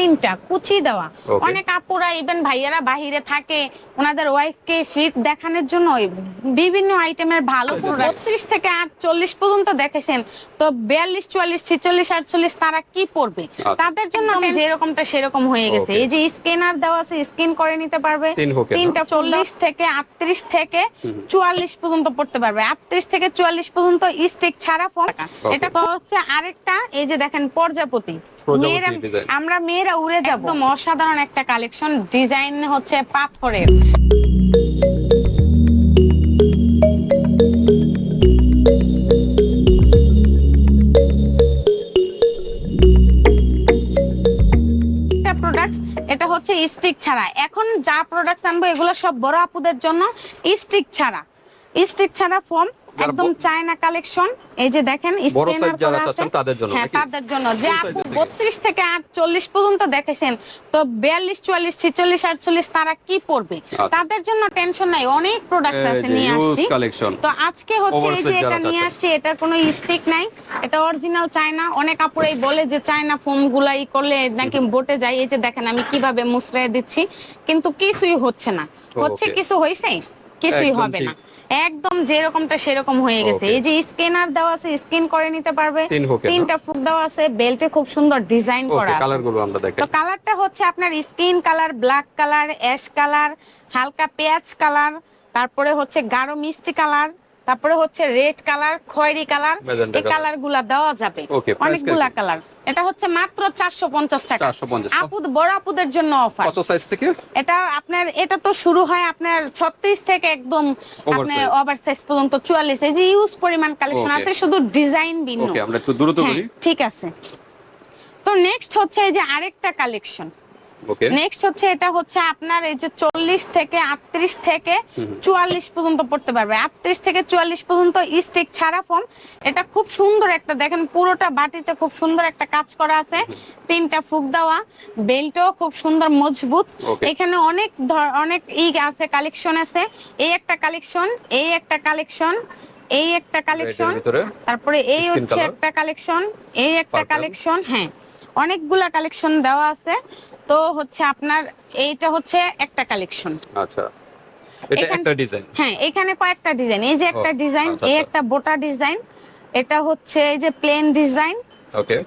তিনটা কুচি দেওয়া। অনেক আপুরা ইভেন ভাইয়ারা বাহিরে থাকে ওনাদের ওয়াইফকে ফিট দেখানোর জন্য বিভিন্ন আইটেমের ভালো বত্রিশ থেকে আটচল্লিশ পর্যন্ত দেখেছেন তো বিয়াল্লিশ চুয়াল্লিশ ছিচল্লিশ আটচল্লিশ তারা কি পড়বে আচ্ছা। তাদের জন্য যেরকমটা সেরকম হয়ে গেছে। এই যে স্ক্যানার দেওয়া আছে স্ক্যান করে নিতে পারবে? তিনটা চল্লিশ থেকে আটত্রিশ থেকে চুয়াল্লিশ পর্যন্ত পড়তে পারবে। আটত্রিশ থেকে চুয়াল্লিশ পর্যন্ত স্টিক ছাড়া ফোন এটা হচ্ছে আরেকটা এই যে দেখেন প্রজাপতি। আমরা মেয়েরা উড়ে যাব। একদম অসাধারণ একটা কালেকশন। ডিজাইন হচ্ছে পাথরের। প্রোডাক্ট এটা হচ্ছে স্টিক ছাড়া। এখন যা প্রোডাক্ট আনব এগুলো সব বড় আপুদের জন্য স্টিক ছাড়া। স্টিক ছাড়া ফোম একদম চায়না কালেকশন এই যে দেখেন করা আছে। তাদের জন্য। হ্যাঁ তাদের জন্য। যে আপু size এর থেকে? পর্যন্ত দেখেছেন তো বিয়াল্লিশ চুয়াল্লিশ ছিচল্লিশ আটচল্লিশ তারা কি পড়বে আচ্ছা। তাদের জন্য টেনশন নাই। অনেক প্রোডাক্ট আছে নিয়ে আসছি। কালেকশন তো আজকে হচ্ছে এই যে এটা নিয়ে আসছি এটার কোনো স্টিক নাই। এটা অরিজিনাল চায়না অনেক আপুরাই বলে যে চায়না ফোমগুলা ই করলে নাকি বটে যায়। এই যে দেখেন আমি কীভাবে মুসড়াই দিচ্ছি। কিন্তু কিছুই হচ্ছে না। হচ্ছে কিছু হয়েছে কিছুই হবে না। একদম যেরকমটা সেরকম হয়ে গেছে। এই যে স্ক্যানার দেওয়া আছে স্ক্যান করে নিতে পারবে? তিনটা ফুক দেওয়া আছে বেল্টে খুব সুন্দর ডিজাইন করা। কালারগুলো আমরা দেখাই তো কালারটা হচ্ছে আপনার skin colour black colour ash colour হালকা পেঁয়াজ কালার তারপরে হচ্ছে গাঢ় মিষ্টি কালার তারপরে হচ্ছে রেড কালার খয়েরি কালার এই কালার। গুলা দেওয়া যাবে। অনেকগুলা কালার। এটা হচ্ছে মাত্র চারশো পঞ্চাশ টাকা। 450 আপু বড় আপুদের জন্য অফার কত সাইজ থেকে? এটা আপনার এটা তো শুরু হয় আপনার ছত্রিশ থেকে একদম আপনার। ওভার সাইজ পর্যন্ত চুয়াল্লিশ। এই যে ইউজ পরিমাণ কালেকশন আছে শুধু ডিজাইন ভিন্ন। আমরা একটু দ্রুত হ্যাঁ, করি। ঠিক আছে। তো নেক্সট হচ্ছে এই যে আরেকটা কালেকশন নেক্সট হচ্ছে এটা হচ্ছে আপনার এই যে চল্লিশ থেকে আটত্রিশ থেকে চুয়াল্লিশ পর্যন্ত পড়তে পারবে। আটত্রিশ থেকে চুয়াল্লিশ পর্যন্ত স্টিক ছাড়া ফোন এটা খুব সুন্দর একটা দেখেন পুরোটা বাটিতে খুব সুন্দর একটা কাজ করা আছে। তিনটা ফুক দেওয়া বেল্টও খুব সুন্দর মজবুত। এখানে অনেক অনেক ই আছে কালেকশন আছে। এই একটা কালেকশন এই একটা কালেকশন এই একটা কালেকশন তারপরে এই হচ্ছে একটা কালেকশন এই একটা কালেকশন হ্যাঁ। অনেকগুলা কালেকশন দেওয়া আছে। তো হচ্ছে আপনার এইটা হচ্ছে একটা কালেকশন আচ্ছা। এটা একটা ডিজাইন হ্যাঁ এখানে কয়েকটা ডিজাইন এই যে একটা ডিজাইন আচ্ছা, এই আচ্ছা। একটা বোটা ডিজাইন এটা হচ্ছে এই যে প্লেন ডিজাইন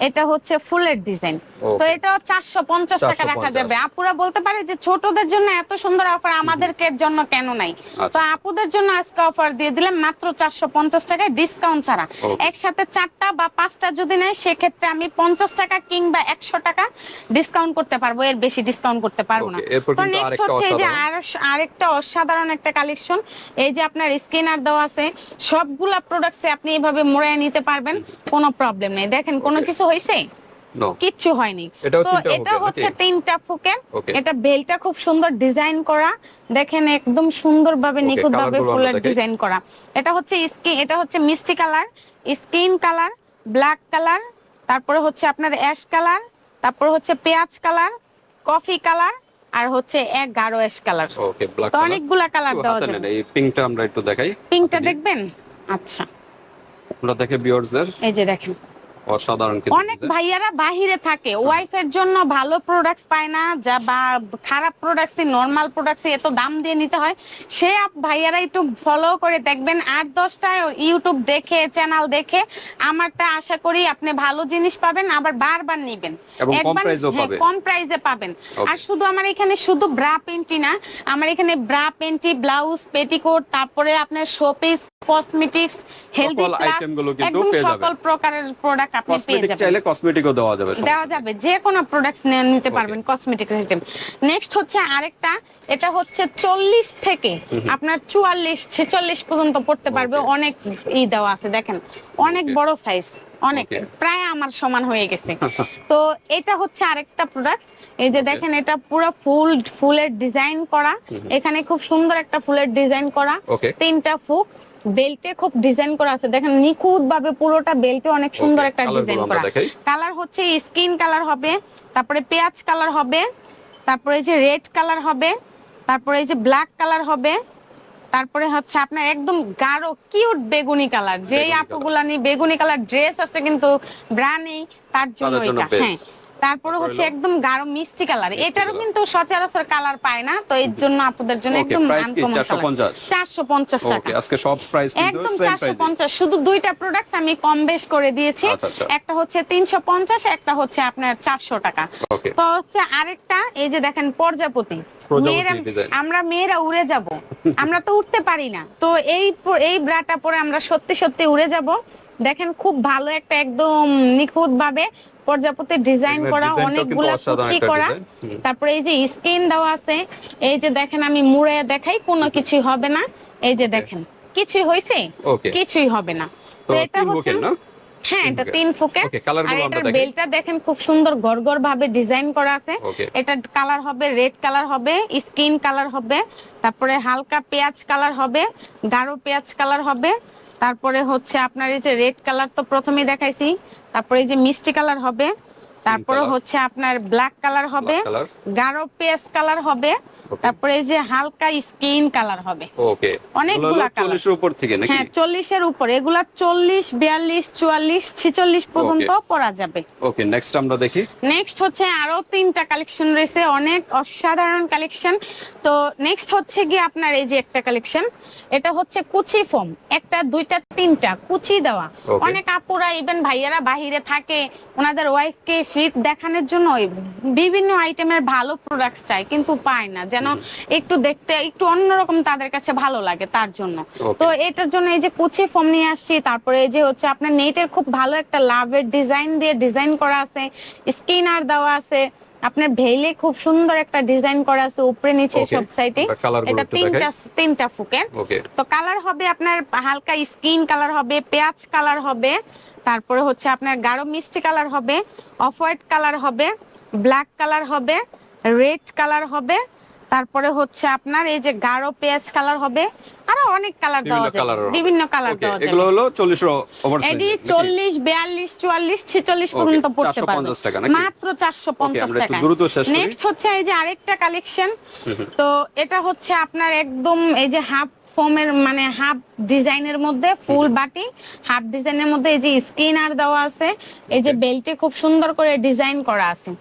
এটা হচ্ছে ফুলের ডিজাইন। তো এটা চারশো পঞ্চাশ টাকা রাখা যাবে। আপুরা বলতে পারে যে ছোটদের জন্য এত সুন্দর অফার আমাদেরকে জন্য কেন নাই? আচ্ছা। তো আপুদের জন্য আজকে অফার দিয়ে দিলাম মাত্র চারশো পঞ্চাশ টাকায় ডিসকাউন্ট ছাড়া। একসাথে চারটা বা পাঁচটা যদি নেয় সেক্ষেত্রে আমি পঞ্চাশ টাকা কিংবা একশো টাকা ডিসকাউন্ট করতে পারব। এর বেশি ডিসকাউন্ট করতে পারব না। তো নেক্সট হচ্ছে এই যে আর আরেকটা অসাধারণ একটা কালেকশন এই যে আপনার স্ক্যানার দেওয়া আছে সবগুলা প্রোডাক্টসে আপনি এইভাবে মোড়ায় নিতে পারবেন কোনো প্রবলেম নেই। দেখেন কোনো Okay. কিছু হয়েছে কিচ্ছু হয়নি। তো এটা হচ্ছে তিনটা Okay. এটা বেলটা খুব সুন্দর ডিজাইন করা। দেখেন একদম সুন্দর ভাবে নিখুঁত ভাবে ফুলের ডিজাইন করা। এটা হচ্ছে স্কিন এটা হচ্ছে মিষ্টি colour skin colour black colour তারপরে হচ্ছে আপনার অ্যাশ কালার তারপরে হচ্ছে পেঁয়াজ কালার কফি কালার আর হচ্ছে এক গাঢ় অ্যাশ কালার। তো অনেকগুলা কালার দেওয়া নেন, এই পিঙ্কটা আমরা একটু দেখাই। পিঙ্কটা দেখবেন? আচ্ছা। আমরা দেখে ভিউয়ার্সদের এই যে দেখেন। অসাধারণ অনেক। ভাইয়ারা বাহিরে থাকে। ওয়াইফের জন্য ভালো প্রোডাক্টস পায় না যা বা খারাপ প্রোডাক্টস নর্মাল প্রোডাক্টস এত দাম দিয়ে নিতে হয় সে ভাইয়ারা একটু ফলো করে দেখবেন। আট দশটা ইউটিউব দেখে চ্যানেল দেখে আমারটা আশা করি আপনি ভালো জিনিস পাবেন আবার বারবার নিবেন। কম একবার- price-এও হ্যাঁ। কম প্রাইসে পাবেন। আর শুধু আমার এখানে শুধু ব্রা পেন্টি না আমার এখানে ব্রা পেন্টি ব্লাউজ পেটিকোট তারপরে আপনার শোপিস কসমেটিক্স হেলদি একদম সকল প্রকারের প্রোডাক্ট আপনি পেয়ে যাবেন। চাইলে কসমেটিকও দেওয়া যাবে দেওয়া যাবে যে কোনো প্রোডাক্টস নিতে পারবেন কসমেটিক সিস্টেম নেক্সট হচ্ছে আরেকটা এটা হচ্ছে চল্লিশ থেকে আপনার চুয়াল্লিশ ছেচল্লিশ পর্যন্ত পড়তে পারবে। অনেক ই দেওয়া আছে দেখেন। অনেক বড় সাইজ অনেক। প্রায় আমার সমান হয়ে গেছে। তো এটা হচ্ছে আরেকটা প্রোডাক্ট এই যে দেখেন এটা পুরো ফুল ফুলের ডিজাইন করা। এখানে খুব সুন্দর একটা ফুলের ডিজাইন করা. তিনটা ফুক বেল্টে খুব ডিজাইন করা আছে। দেখেন নিখুঁত ভাবে পুরোটা বেল্টে অনেক সুন্দর একটা ডিজাইন করা। কালার হচ্ছে স্কিন কালার হবে তারপরে পেঁয়াজ কালার হবে তারপরে যে রেড কালার হবে তারপরে এই যে ব্ল্যাক কালার হবে তারপরে হচ্ছে আপনার একদম গাঢ় কিউট বেগুনি কালার যেই আপুগুলা নিয়ে বেগুনি কালার ড্রেস আছে কিন্তু ব্রা নেই তার জন্য এটা হ্যাঁ। তারপরে হচ্ছে একদম গাঢ় মিষ্টি কালার। এটারও কিন্তু সচরাচর কালার পায় না তো এর জন্য আপনাদের জন্য একদম? আনকমন 450? চারশো পঞ্চাশ। টাকা। ওকে আজকে সব প্রাইস কিন্তু একদম সেম প্রাইস শুধু দুইটা প্রোডাক্ট আমি কম বেশ করে দিয়েছি। আচ্ছা, আচ্ছা। একটা হচ্ছে তিনশো পঞ্চাশ একটা হচ্ছে আপনার চারশো টাকা। তো হচ্ছে আরেকটা এই যে দেখেন মেয়েরা আমরা মেয়েরা উড়ে যাব। আমরা তো উঠতে পারি না। তো এই এই ব্রাটা পরে আমরা সত্যি সত্যি উড়ে যাব। দেখেন খুব ভালো একটা একদম নিখুঁত ভাবে প্রজাপতির ডিজাইন করা অনেকগুলা কুচি করা। তারপরে এই যে স্কিন দেওয়া আছে এই যে দেখেন আমি মুড়ে দেখাই কোনো কিছুই হবে না। এই যে দেখেন কিছুই হয়েছে কিছুই হবে না। তো এটা হচ্ছে না? হ্যাঁ এটা তিন ফুকের Okay, colour আর এটার বেলটা দেখেন খুব সুন্দর গড়গড় ভাবে ডিজাইন করা আছে। এটা কালার হবে রেড কালার হবে স্কিন কালার হবে তারপরে হালকা পেঁয়াজ কালার হবে গাঢ় পেঁয়াজ কালার হবে তারপরে হচ্ছে আপনার এই যে রেড কালার তো প্রথমে দেখাইছি তারপরে এই যে মিষ্টি কালার হবে তারপরে হচ্ছে আপনার ব্ল্যাক কালার হবে। গাঢ় পেস কালার হবে তারপরে এই যে হালকা স্কিন কালার হবে। ওকে। অনেকগুলা colour। চল্লিশের উপর থেকে নাকি? হ্যাঁ চল্লিশের উপর। এগুলা চল্লিশ বিয়াল্লিশ চুয়াল্লিশ ছিচল্লিশ পর্যন্ত পরা যাবে। ওকে নেক্সট আমরা দেখি। নেক্সট হচ্ছে আরও তিনটা কালেকশন রয়েছে অনেক অসাধারণ কালেকশন তো নেক্সট হচ্ছে কি আপনার এই যে একটা কালেকশন এটা হচ্ছে কুচি ফোম একটা দুইটা তিনটা কুচি দেওয়া। অনেক আপুরা ইভেন ভাইয়ারা বাহিরে থাকে ওনাদের ওয়াইফকে ফিট দেখানোর জন্য বিভিন্ন আইটেমের ভালো প্রোডাক্ট চাই কিন্তু পায় না। যেন একটু দেখতে একটু অন্যরকম তাদের কাছে ভালো লাগে তার জন্য। তো এটার জন্য এই যে কুচি ফোম নিয়ে আসছি তারপরে এই যে হচ্ছে আপনার নেটের খুব ভালো একটা লাভের ডিজাইন দিয়ে ডিজাইন করা আছে স্কিনার দেওয়া আছে আপনার ভেইলে খুব সুন্দর একটা ডিজাইন করা আছে উপরে নিচে সব সাইডে এটা তিনটা তিনটা ফুকের। তো কালার হবে আপনার হালকা স্কিন কালার হবে পেঁয়াজ কালার হবে তারপরে হচ্ছে আপনার গাঢ় মিষ্টি কালার হবে অফ হোয়াইট কালার হবে ব্ল্যাক কালার হবে রেড কালার হবে তারপরে হচ্ছে আপনার এই যে গাঢ় পেঁয়াজ কালার হবে আরও অনেক কালার দেওয়া যাবে বিভিন্ন কালার দেওয়া যাবে এগুলো হলো চল্লিশের ওভার এটি চল্লিশ বিয়াল্লিশ চুয়াল্লিশ ছেচল্লিশ Okay, পর্যন্ত পড়তে 450 পারবে? মাত্র চারশো পঞ্চাশ আমরা একটু টাকা দ্রুত শেষ করি। নেক্সট হচ্ছে এই যে আরেকটা কালেকশন তো এটা হচ্ছে আপনার একদম এই যে হাফ ফোমের মানে হাফ ডিজাইনের মধ্যে ফুল বাটি হাফ ডিজাইনের মধ্যে এই যে স্কিনার দেওয়া আছে। এই যে বেল্টে খুব সুন্দর করে ডিজাইন করা আছে।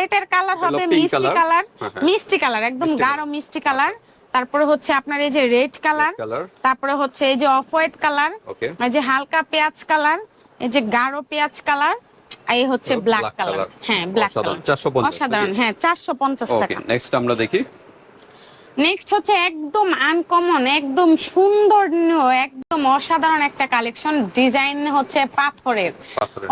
এটার কালার হবে মিষ্টি কালার হ্যাঁ, হ্যাঁ। মিষ্টি কালার একদম গাঢ় মিষ্টি কালার তারপরে হচ্ছে আপনার এই যে রেড কালার তারপরে হচ্ছে এই যে অফ হোয়াইট কালার এই যে হালকা পেঁয়াজ কালার এই যে গাঢ় পেঁয়াজ কালার এই হচ্ছে ব্ল্যাক কালার হ্যাঁ ব্ল্যাক অসাধারণ, কালার অসাধারণ। হ্যাঁ চারশো পঞ্চাশ ওকে টাকা। নেক্সট আমরা দেখি। নেক্সট হচ্ছে একদম আনকমন একদম সুন্দর একদম অসাধারণ একটা কালেকশন ডিজাইন হচ্ছে পাথরের।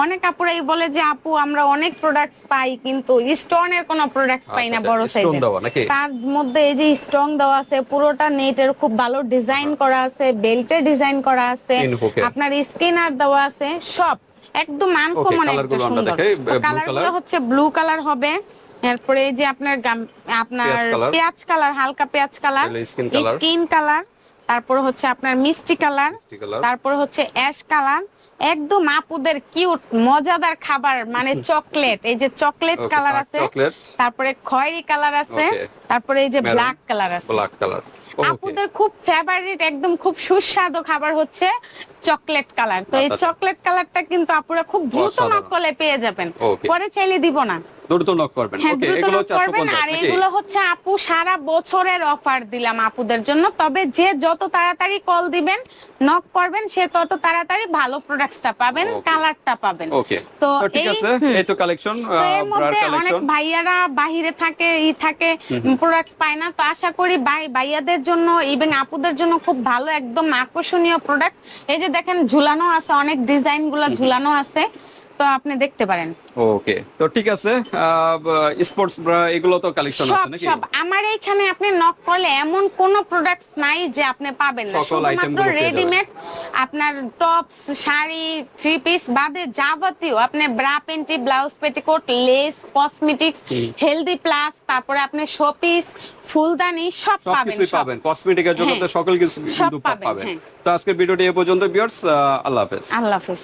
অনেক আপুরাই বলে যে আপু আমরা অনেক প্রোডাক্টস পাই কিন্তু স্টোনের কোনো প্রোডাক্টস পাই না আচ্ছা, বড় আচ্ছা, stone সাইজের তার মধ্যে এই যে স্ট্রং দেওয়া আছে পুরোটা নেটের খুব ভালো ডিজাইন করা আছে বেল্টের ডিজাইন করা আছে। আপনার স্কিনার দেওয়া আছে সব। একদম আনকমন একটা সুন্দর। কালার হচ্ছে ব্লু কালার হবে। এরপরে এই যে আপনার আপনার পেঁয়াজ কালার। হালকা পেঁয়াজ কালার। Skin colour. তারপর হচ্ছে আপনার মিষ্টি কালার। তারপর হচ্ছে অ্যাশ কালার একদম আপুদের কিউট মজাদার খাবার মানে চকলেট এই যে চকলেট কালার আছে তারপরে খয়েরি কালার আছে তারপরে এই যে ব্ল্যাক কালার আছে। Black colour. আপুদের খুব ফেভারিট একদম খুব সুস্বাদু খাবার হচ্ছে চকলেট কালার। তো এই আচ্ছা, আচ্ছা। চকলেট কালারটা কিন্তু আপুরা খুব দ্রুত করলে পেয়ে যাবেন। পরে চাইলে দিব না। দ্রুত নক করবেন। ওকে এগুলো 450 আর এগুলো হচ্ছে আপু সারা বছরের অফার দিলাম আপুদের জন্য। তবে যে যত তাড়াতাড়ি কল দিবেন নক করবেন সে তত তাড়াতাড়ি ভালো প্রোডাক্টসটা পাবেন কালারটা পাবেন। ওকে তো তো ঠিক আছে এই তো কালেকশন তো এর ব্রার মধ্যে অনেক ভাইয়ারা বাহিরে থাকে ই থাকে প্রোডাক্টস পায় না। তো আশা করি ভাই ভাইয়াদের জন্য ইভেন আপুদের জন্য খুব ভালো একদম আকর্ষণীয় প্রোডাক্ট এই যে দেখেন ঝুলানো আছে অনেক ডিজাইনগুলো ঝুলানো আছে। তো আপনি দেখতে পারেন ওকে তো ঠিক আছে স্পোর্টস ব্রা এগুলো তো কালেকশন আছে নাকি সব আমার এইখানে আপনি নক করলে এমন কোন প্রোডাক্টস নাই যে আপনি পাবেন না শুধুমাত্র। রেডিমেড আপনার টপস শাড়ি থ্রি পিস বাদে যাবতীয় আপনি bra panty blouse petticoat lace cosmetics healthy plus তারপরে আপনি শোপিস ফুলদানি সব পাবেন সব। পাবেন কসমেটিকের জগতে হ্যাঁ। সকল কিছু কিন্তু পাবেন, পাবেন হ্যাঁ। তো আজকের ভিডিওটি এ পর্যন্ত ভিউয়ার্স আল্লাহ হাফেজ আল্লাহ হাফেজ